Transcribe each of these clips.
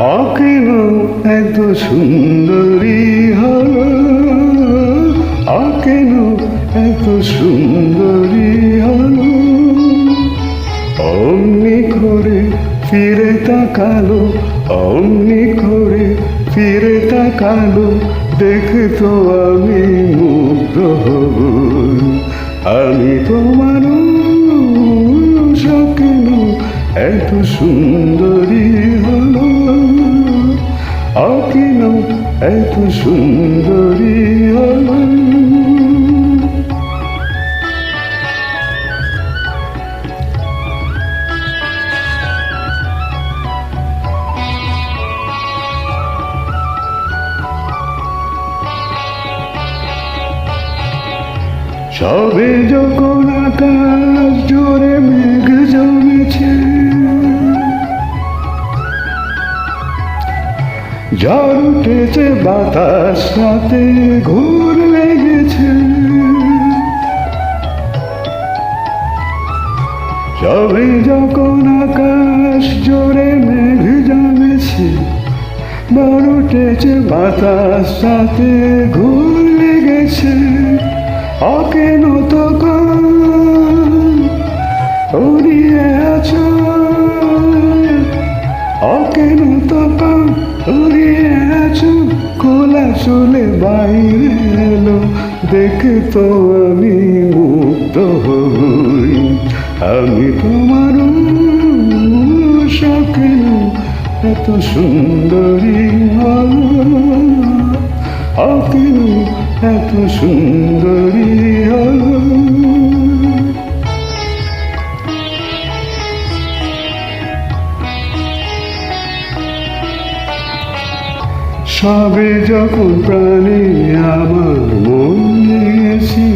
অকেন এত সুন্দরী হলো। অকেন এত সুন্দরী হলো। অমনি করে ফিরে তাকালো, অমনি করে ফিরে তাকালো দেখতো আমি মুগ্ধ হব আমি তোমার কেন এত সুন্দরী অকেন এত সুন্দরী হলো সবে যখন আকাশ ঝড় উঠেছে বাতাস সাথে ঘুর লেগেছে। সবে যখন আকাশ জোরে মেঘ জমেছে ঝড় উঠেছে বাতাস সাথে ঘুর লেগেছে, অকেন তখন উড়িয়ে আছো। অকেন তখন উড়িয়ে আছো, খোলা চলে বাইরে এলো। দেখে তো আমি মুক্ত হই। আমি তোমার সকেন এত সুন্দরী হলো অকেন এত সুন্দরী সবে যখন প্রাণে আমার মন নিয়েছি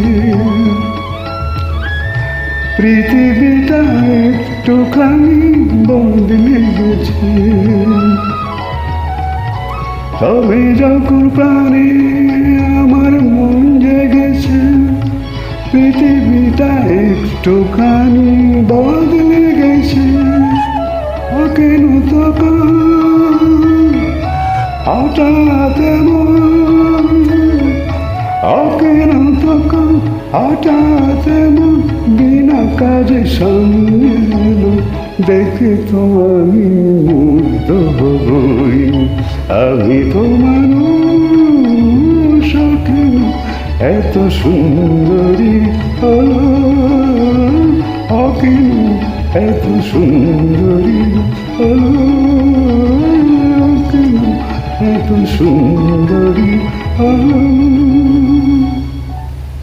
পৃথিবীটা একটুখানি বদলে গেছে। তবে যখন প্রাণে আমার মন জেগেছে, পৃথিবীটা একটুখানি বদলে গেছে। কেন তখন হঠাৎ এমন কেন তখন হঠাৎ বিনা কাজে সামনে এলো দেখে তো আমি মুগ্ধ হই আমি তোমার সখেন এত সুন্দরী হলো অকেন এত সুন্দরী হলো অকেন এত সুন্দরী হলো